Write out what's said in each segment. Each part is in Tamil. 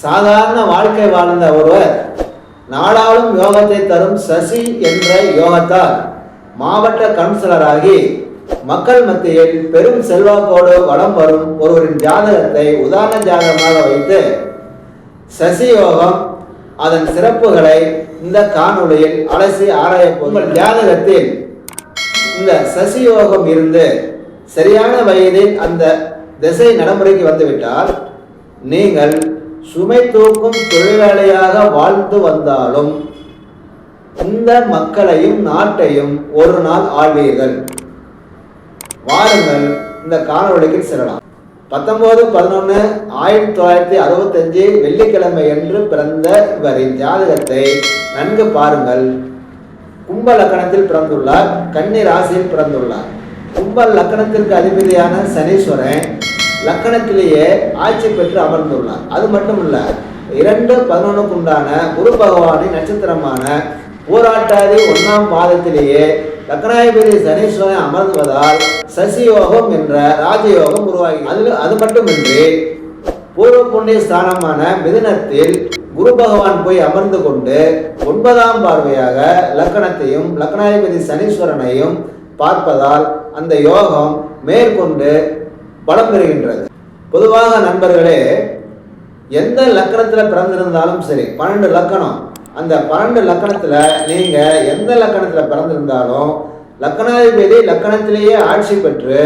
சாதாரண வாழ்க்கை வாழ்ந்த ஒருவர் நாடாளும் யோகத்தை தரும் சசி என்ற யோகத்தால் மாவட்ட கவுன்சிலராகி மக்கள் மத்தியில் பெரும் செல்வாக்கோடு வளம் வரும் ஒருவரின் ஜாதகத்தை உதாரண ஜாதகமாக வைத்து சசி யோகம் அதன் சிறப்புகளை இந்த காணொளியில் அலசி ஆராய உங்கள் ஜாதகத்தில் இந்த சசி யோகம் இருந்து சரியான வயதில் அந்த திசை நடைமுறைக்கு வந்துவிட்டால் நீங்கள் சுமை தூக்கும் தொழிலாளியாக வாழ்ந்து வந்தாலும் இந்த மக்களையும் நாட்டையும் ஒரு நாள் ஆழ்வீர்கள் வாருங்கள் இந்த காணொலிக்கு செல்லலாம். பத்தொன்பது பதினொன்று ஆயிரத்தி தொள்ளாயிரத்தி அறுபத்தஞ்சு வெள்ளிக்கிழமை என்று பிறந்த இவரின் ஜாதகத்தை நன்கு பாருங்கள். கும்ப லக்கணத்தில் பிறந்துள்ளார் கன்னி ராசியில் பிறந்துள்ளார். கும்ப லக்கணத்திற்கு அதிபதியான சனீஸ்வரன் லக்கணத்திலேயே ஆட்சி பெற்று அமர்ந்துள்ளார். அது மட்டும் இல்ல இரண்டு பதினொன்றுக்கு உண்டான குரு பகவானின் நட்சத்திரமான போராட்டாதி ஒன்றாம் மாதத்திலேயே லக்னாதிபதி சனீஸ்வரன் அமர்ந்துவதால் சசி யோகம் என்ற ராஜயோகம் உருவாகி அது அது மட்டுமின்றி பூர்வ புண்ணிய ஸ்தானமான மிதுனத்தில் குரு பகவான் போய் அமர்ந்து கொண்டு ஒன்பதாம் பார்வையாக லக்கணத்தையும் லக்னாதிபதி சனீஸ்வரனையும் பார்ப்பதால் அந்த யோகம் மேற்கொண்டு பலம் பெறுகின்றது. பொதுவாக நண்பர்களே எந்த லக்கணத்தில் பிறந்திருந்தாலும் சரி பன்னெண்டு லக்கணம். அந்த பன்னெண்டு லக்கணத்தில் நீங்கள் எந்த லக்கணத்தில் பிறந்திருந்தாலும் லக்கணாதிபதி லக்கணத்திலேயே ஆட்சி பெற்று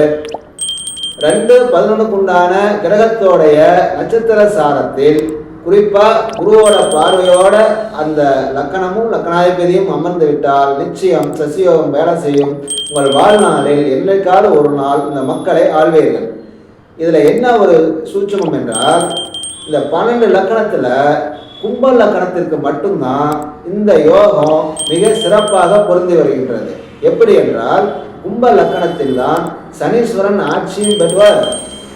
ரெண்டு பதினொன்றுக்குண்டான கிரகத்தோடைய நட்சத்திர சாரத்தில் குறிப்பாக குருவோட பார்வையோட அந்த லக்கணமும் லக்கணாதிபதியும் அமர்ந்து விட்டால் நிச்சயம் சசியோகம் வேலை செய்யும். உங்கள் வாழ்நாளில் என்னைக்காவது ஒரு நாள் இந்த மக்களை ஆழ்வீர்கள் இதில் என்ன ஒரு சூட்சமம் என்றால் இந்த பன்னெண்டு லக்கணத்தில் கும்ப லக்கணத்திற்கு மட்டும்தான் இந்த யோகம் மிக சிறப்பாக பொருந்தி வருகின்றது. எப்படி என்றால் கும்ப லக்கணத்தில் தான் சனீஸ்வரன் ஆட்சியும் பெறுவார்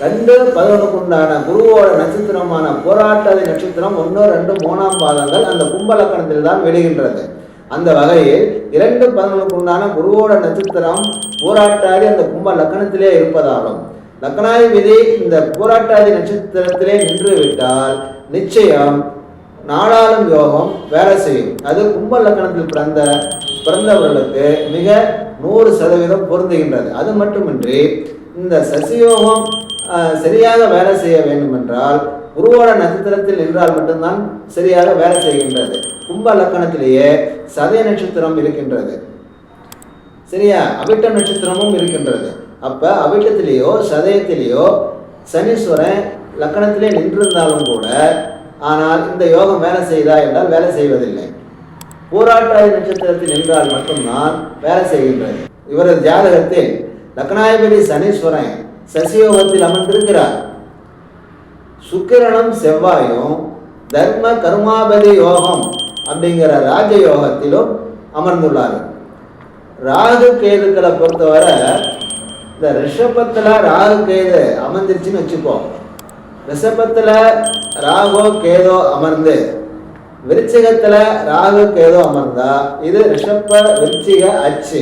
ரெண்டு பதினொன்றுக்கு உண்டான குருவோட நட்சத்திரமான போராட்டாதி நட்சத்திரம் ஒன்று ரெண்டு மூணாம் பாதங்கள் அந்த கும்ப லக்கணத்தில் தான் விடுகின்றது. அந்த வகையில் இரண்டு பதினொன்றுக்கு உண்டான குருவோட நட்சத்திரம் போராட்டாதி அந்த கும்ப லக்கணத்திலே இருப்பதாலும் லக்னாதிபதி இந்த போராட்டாதி நட்சத்திரத்திலே நின்று விட்டால் நிச்சயம் நாடாளும் யோகம் வேலை செய்யும். அது கும்ப லக்கணத்தில் பிறந்த பிறந்தவர்களுக்கு மிக நூறு சதவீதம் பொருந்துகின்றது. அது மட்டுமின்றி இந்த சசியோகம் சரியாக வேலை செய்ய வேண்டும் என்றால் குருவோட நட்சத்திரத்தில் நின்றால் மட்டும்தான் சரியாக வேலை செய்கின்றது. கும்ப லக்கணத்திலேயே சதய நட்சத்திரம் இருக்கின்றது. சரியா? அபிட்ட நட்சத்திரமும் இருக்கின்றது. அப்போ அவிட்டத்திலேயோ சதயத்திலேயோ சனீஸ்வரன் லக்கணத்திலே நின்றிருந்தாலும் கூட ஆனால் இந்த யோகம் வேலை செய்தா என்றால் வேலை செய்வதில்லை. போராட்டாதி நட்சத்திரத்தில் நின்றால் மட்டும்தான் வேலை செய்கின்றது. இவரது ஜாதகத்தில் லக்னாதிபதி சனீஸ்வரன் சசியோகத்தில் அமர்ந்திருக்கிறார். சுக்கிரனும் செவ்வாயும் தர்ம கர்மாபதி யோகம் அப்படிங்கிற ராஜ யோகத்திலும் அமர்ந்துள்ளார்கள். ராகு கேதுக்களை பொறுத்தவரை இந்த ரிஷபத்தில் ராகு கேது அமர்ந்துருச்சுன்னு வச்சுப்போம் ரிஷபத்தில் ராகோ கேதோ அமர்ந்து விருச்சிகத்தில் ராகு கேதோ அமர்ந்தா இது ரிஷப்ப விருச்சிக அச்சு.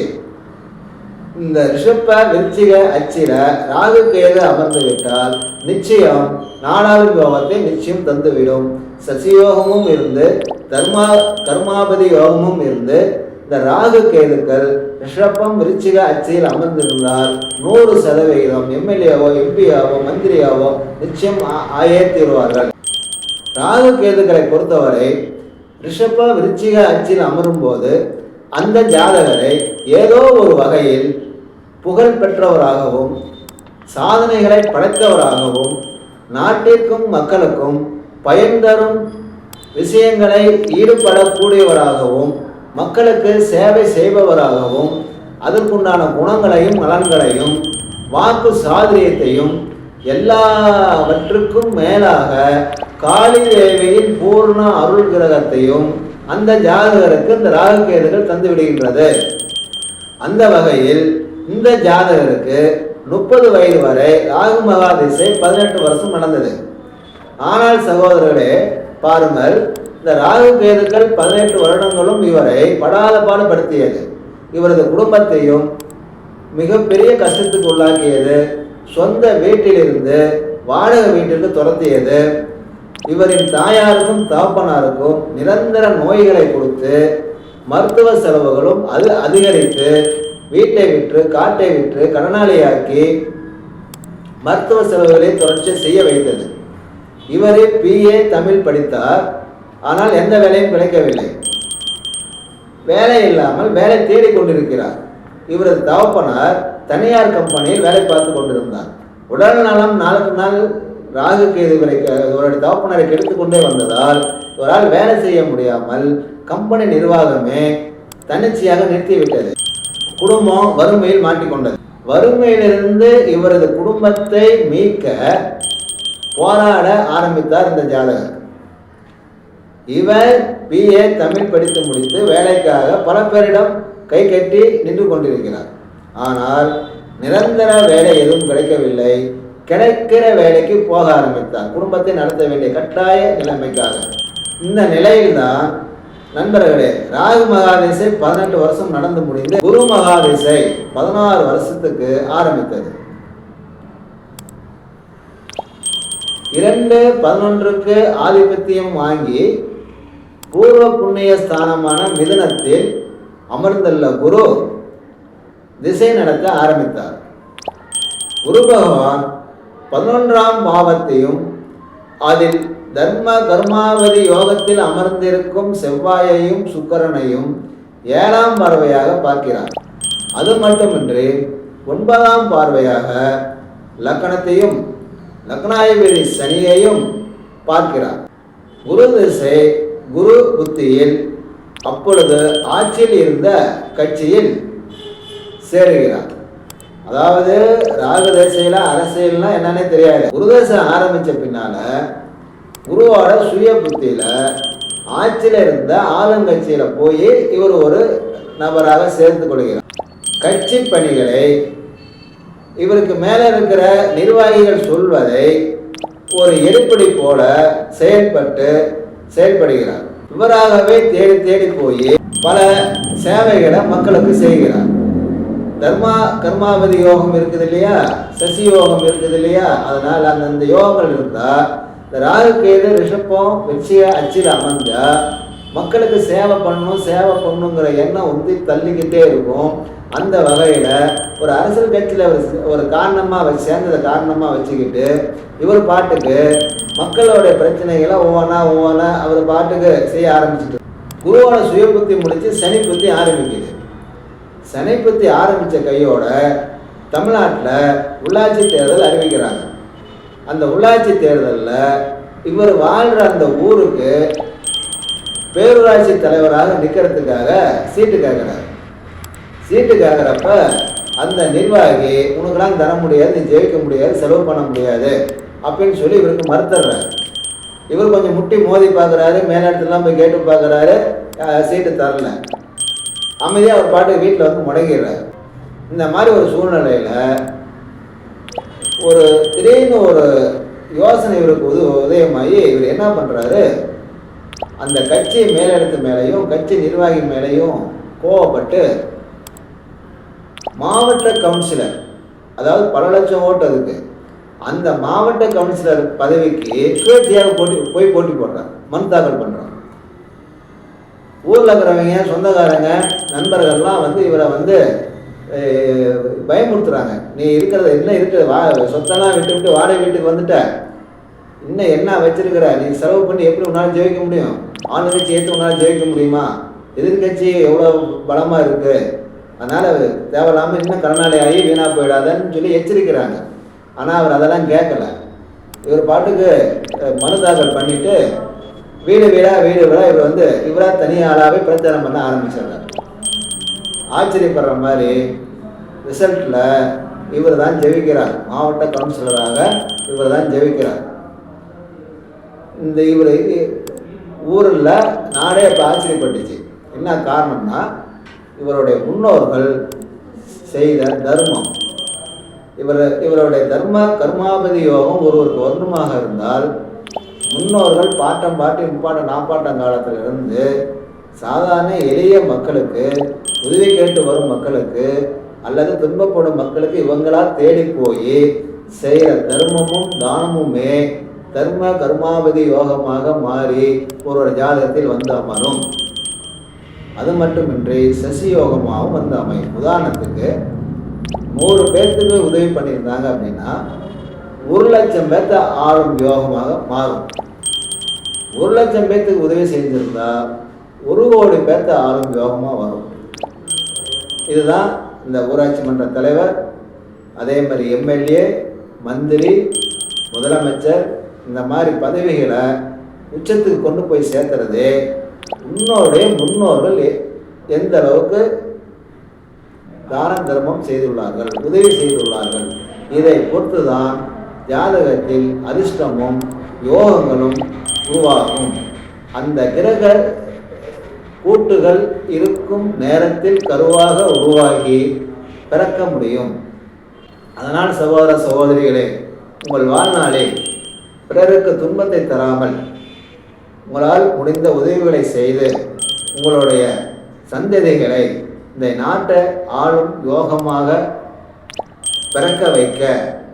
இந்த ரிஷப்ப விருச்சிக அச்சில ராகு கேது அமர்ந்து விட்டால் நிச்சயம் நாலாவது யோகத்தை நிச்சயம் தந்துவிடும். சசியோகமும் இருந்து தர்மா கர்மாபதி யோகமும் இருந்து இந்த ராகு கேதுக்கள் ரிஷபம் ரிச்சிக அச்சியில் அமர்ந்திருந்தால் நூறு சதவிகிதம் எம்எல்ஏவோ எம்பியாவோ மந்திரியாவோ நிச்சயம் ஆ- ஆயே தீருவார்கள். ராகு கேதுக்களை பொறுத்தவரை ரிஷப விருச்சிக அச்சில் அமரும் போது அந்த ஜாதகரை ஏதோ ஒரு வகையில் புகழ் பெற்றவராகவும் சாதனைகளை படைத்தவராகவும் நாட்டிற்கும் மக்களுக்கும் பயன் தரும் விஷயங்களை ஈடுபடக்கூடியவராகவும் மக்களுக்கு சேவை செய்பவராகவும் அதற்குண்டான குணங்களையும் நலன்களையும் வாக்கு சாதுரியத்தையும் எல்லாவற்றுக்கும் மேலாக காளி தேவியின் பூர்ண அருள் கிரகத்தையும் அந்த ஜாதகருக்கு இந்த ராகுகேதுகள் தந்து விடுகின்றது. அந்த வகையில் இந்த ஜாதகருக்கு முப்பது வயது வரை ராகு மகாதிசை பதினெட்டு வருஷம் நடந்தது. ஆனால் சகோதரர்களே பாருங்கள் இந்த ராகு கேதுக்கள் பதினெட்டு வருடங்களும் இவரை படாத பாடுபடுத்தியது. இவரது குடும்பத்தையும் மிகப்பெரிய கஷ்டத்துக்கு உள்ளாக்கியது. சொந்த வீட்டிலிருந்து வாடகை வீட்டிற்கு துரத்தியது. இவரின் தாயாருக்கும் தகப்பனாருக்கும் நிரந்தர நோய்களை கொடுத்து மருத்துவ செலவுகளும் அது அதிகரித்து வீட்டை விற்று காட்டை விற்று கடனாளியாக்கி மருத்துவ செலவுகளை தொடர்ச்சி செய்ய வைத்தது. இவரே பிஏ தமிழ் படித்தார். ஆனால் எந்த வேலையும் கிடைக்கவில்லை. வேலை இல்லாமல் வேலை தேடிக் கொண்டிருக்கிறார். இவரது தகப்பனார் தனியார் கம்பெனியில் வேலை பார்த்து கொண்டிருந்தார். உடல் நலம் நாளுக்கு நாள் ராகு கேது இவரை இவருடைய தகப்பனரை கெடுத்துக்கொண்டே வந்ததால் இவரால் வேலை செய்ய முடியாமல் கம்பெனி நிர்வாகமே தன்னிச்சையாக நிறுத்திவிட்டது. குடும்பம் வறுமையில் மாட்டிக்கொண்டது. வறுமையிலிருந்து இவரது குடும்பத்தை மீட்க போராட ஆரம்பித்தார் இந்த ஜாதகர். இவர் பிஏ தமிழ் படித்து முடித்து வேலைக்காக பல பேரிடம் கை கட்டி நின்று கொண்டிருக்கிறார். ஆனால் நிரந்தர வேலை எதுவும் கிடைக்கவில்லை. கிடைக்கிற வேலைக்கு போக ஆரம்பித்தார். குடும்பத்தை நடத்த வேண்டிய கட்டாய நிலைமைக்காக. இந்த நிலையில்தான் நண்பர்களே ராகு மகாதேசை பதினெட்டு வருஷம் நடந்து முடிந்து குரு மகாதேசை பதினாறு வருஷத்துக்கு ஆரம்பித்தது. இரண்டு பதினொன்றுக்கு ஆதிபத்தியம் வாங்கி பூர்வ புண்ணிய ஸ்தானமான மிதனத்தில் அமர்ந்துள்ள குரு திசை நடத்த ஆரம்பித்தார். குரு பகவான் பதினொன்றாம் பாவத்தையும் அதில் தர்ம கர்மாவதி யோகத்தில் அமர்ந்திருக்கும் செவ்வாயையும் சுக்கரனையும் ஏழாம் பார்வையாக பார்க்கிறார். அது மட்டுமின்றி ஒன்பதாம் பார்வையாக லக்கணத்தையும் லக்னாதிபதி சனியையும் பார்க்கிறார். குரு திசை குரு புத்தியில் அப்பொழுது ஆட்சியில் இருந்த கட்சியில் சேருகிறார். அதாவது ராகதேசையில் அரசியல்னா என்னன்னே தெரியாது. குருதேசம் ஆரம்பித்த பின்னால குருவோட சுய புத்தியில ஆட்சியில் இருந்த ஆளுங்கட்சியில் போய் இவர் ஒரு நபராக சேர்ந்து கொள்கிறார். கட்சி பணிகளை இவருக்கு மேலே இருக்கிற நிர்வாகிகள் சொல்வதை ஒரு எரிப்படி போல செயல்பட்டு செயல்படுகிறார். இவராகவே தேடி தேடி போய் பல சேவைகளை மக்களுக்கு செய்கிறார். தர்மா கர்மாவதி யோகம் இருக்குது இல்லையா? சசி யோகம் இருக்குது இல்லையா? அதனால் அந்தந்த யோகங்கள் இருந்தால் இந்த ராகு கேது ரிஷப்பம் வெற்றிய அச்சில் அமர்ந்தா மக்களுக்கு சேவை பண்ணணும் சேவை பண்ணணுங்கிற எண்ணம் வந்து தள்ளிக்கிட்டே இருக்கும். அந்த வகையில் ஒரு அரசியல் கட்சியில் ஒரு ஒரு காரணமாக வச்சு சேர்ந்ததை காரணமாக வச்சுக்கிட்டு இவர் பாட்டுக்கு மக்களோடைய பிரச்சனைகளை ஒவ்வொன்றா ஒவ்வொன்றா அவர் பாட்டுக்கு செய்ய ஆரம்பிச்சிட்டு குருவோட சுய புத்தி முடிச்சு சனி புத்தி ஆரம்பிக்குது. சனி புத்தி ஆரம்பித்த கையோட தமிழ்நாட்டில் உள்ளாட்சி தேர்தல் அறிவிக்கிறாங்க. அந்த உள்ளாட்சி தேர்தலில் இவர் வாழ்கிற அந்த ஊருக்கு பேரூராட்சி தலைவராக நிற்கிறதுக்காக சீட்டு கேட்குறாரு சீட்டு கேட்குறப்ப அந்த நிர்வாகி உனக்கெல்லாம் தர முடியாது நீ ஜெயிக்க முடியாது செலவு பண்ண முடியாது அப்படின்னு சொல்லி இவருக்கு மறுத்துடுறாரு இவர் கொஞ்சம் முட்டி மோதி பார்க்குறாரு மேலிடத்துலாம் போய் கேட்டு பார்க்குறாரு சீட்டு தரல. அமைதியாக அவர் பாட்டு வீட்டில் வந்து முடங்கிடுறாரு இந்த மாதிரி ஒரு சூழ்நிலையில் ஒரு திடீர்னு ஒரு யோசனை இவருக்கு உது உதயமாகி இவர் என்ன பண்ணுறாரு அந்த கட்சி மேலிடத்து மேலேயும் கட்சி நிர்வாகி மேலேயும் கோவப்பட்டு மாவட்ட கவுன்சிலர் அதாவது பல லட்சம் ஓட்டு அதுக்கு. அந்த மாவட்ட கவுன்சிலர் பதவிக்கு சுயேட்சையாக போட்டி போய் போட்டி போடுறாங்க மனு தாக்கல் பண்ணுறாங்க ஊரில் இருக்கிறவங்க சொந்தக்காரங்க நண்பர்கள்லாம் வந்து இவரை வந்து பயமுறுத்துறாங்க. நீ இருக்கிறத என்ன இருக்கிற வா சொத்தெல்லாம் விட்டு விட்டு வாடகை வீட்டுக்கு வந்துட்ட. இன்னும் என்ன வச்சிருக்கிற? நீ செலவு பண்ணி எப்படி உன்னால் ஜெயிக்க முடியும்? ஆளுங்கட்சி ஏற்று உன்னால் ஜெயிக்க முடியுமா? எதிர்கட்சி எவ்வளோ பலமாக இருக்குது அதனால் தேவையில்லாமல் இன்னும் கடனாளி ஆகி வீணாக போயிடாதன்னு சொல்லி எச்சரிக்கிறாங்க. ஆனால் அவர் அதெல்லாம் கேட்கல. இவர் பாட்டுக்கு மனு தாக்கல் பண்ணிட்டு வீடு வீடா வீடு வீடா இவர் வந்து இவராக தனியாளாகவே பிரச்சாரம் பண்ண ஆரம்பிச்சிடுறார். ஆச்சரியப்படுற மாதிரி ரிசல்ட்டில் இவர் தான் ஜெயிக்கிறார். மாவட்ட கவுன்சிலராக இவர் தான் ஜெயிக்கிறார். இந்த இவர் ஊரில் நாடே இப்போ ஆச்சரியப்பட்டுச்சு. என்ன காரணம்னா இவருடைய முன்னோர்கள் செய்த தர்மம். இவர் இவருடைய தர்ம கர்மாபதி யோகம் ஒருவருக்கு வருணமாக இருந்தால் முன்னோர்கள் பாட்டம் பாட்டி முப்பாட்டம் நாப்பாட்டம் காலத்திலிருந்து சாதாரண எளிய மக்களுக்கு உதவி கேட்டு வரும் மக்களுக்கு அல்லது துன்பப்படும் மக்களுக்கு இவங்களால் தேடி போய் செய்கிற தர்மமும் தானமுமே தர்ம கர்மாவதி யோகமாக மாறி ஒரு ஜாதகத்தில் வந்தமரும் அது மட்டுமின்றி சசி யோகமாகவும் வந்து அமையும். உதாரணத்துக்கு நூறு பேர்த்துக்கு உதவி பண்ணியிருந்தாங்க அப்படின்னா ஒரு லட்சம் பேர்த்த ஆளும் யோகமாக மாறும். ஒரு லட்சம் பேர்த்துக்கு உதவி செஞ்சிருந்தா ஒரு கோடி பேர்த்த ஆளும் யோகமாக வரும். இதுதான் இந்த ஊராட்சி மன்ற தலைவர் அதே மாதிரி எம்எல்ஏ மந்திரி முதலமைச்சர் இந்த மாதிரி பதவிகளை உச்சத்துக்கு கொண்டு போய் சேர்த்துறது முன்னோடைய முன்னோர்கள் எ- எந்த அளவுக்கு தான தர்மம் செய்துள்ளார்கள் உதவி செய்துள்ளார்கள். இதை பொறுத்து தான் ஜாதகத்தில் அதிர்ஷ்டமும் யோகங்களும் உருவாகும். அந்த கிரக கூட்டுகள் இருக்கும் நேரத்தில் கருவாக உருவாகி பிறக்க முடியும். அதனால் சகோதர சகோதரிகளே உங்கள் வாழ்நாளில் பிறருக்கு துன்பத்தை தராமல் உங்களால் முடிந்த உதவிகளை செய்து உங்களுடைய சந்ததிகளை இந்த நாட்டை ஆளும் யோகமாக பிறக்க வைக்க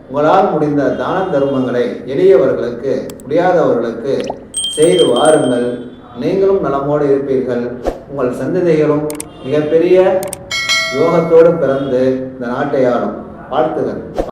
உங்களால் முடிந்த தான தர்மங்களை எளியவர்களுக்கு முடியாதவர்களுக்கு செய்து வாருங்கள். நீங்களும் நலமோடு இருப்பீர்கள். உங்கள் சந்ததிகளும் மிகப்பெரிய யோகத்தோடு பிறந்து இந்த நாட்டை ஆளும். வாழ்த்துகள்.